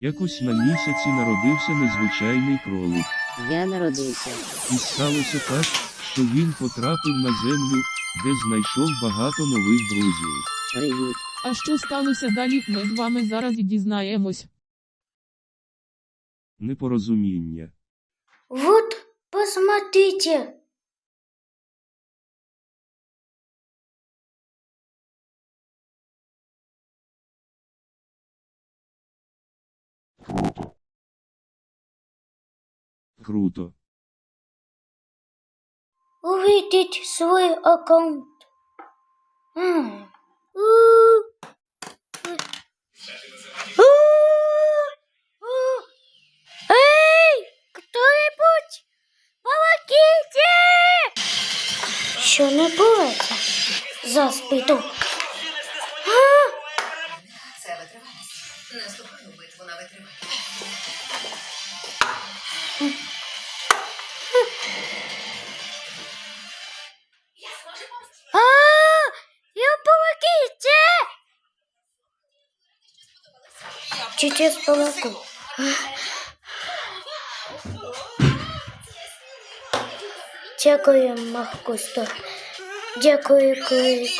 Якось на місяці народився незвичайний кролик, Я народився. і сталося так, що він потрапив на землю, де знайшов багато нових друзів. Привіт. А що сталося далі, ми з вами зараз і дізнаємось. Непорозуміння. Вот, посмотрите. Круто. Увидеть свой аккаунт. Эй, кто-нибудь, помогите! Що не боїться? Заспиту. Це витривалість. Наступну битву на витривалість. Сейчас помогу. Дякую, Махкусто. Дякую, Крик.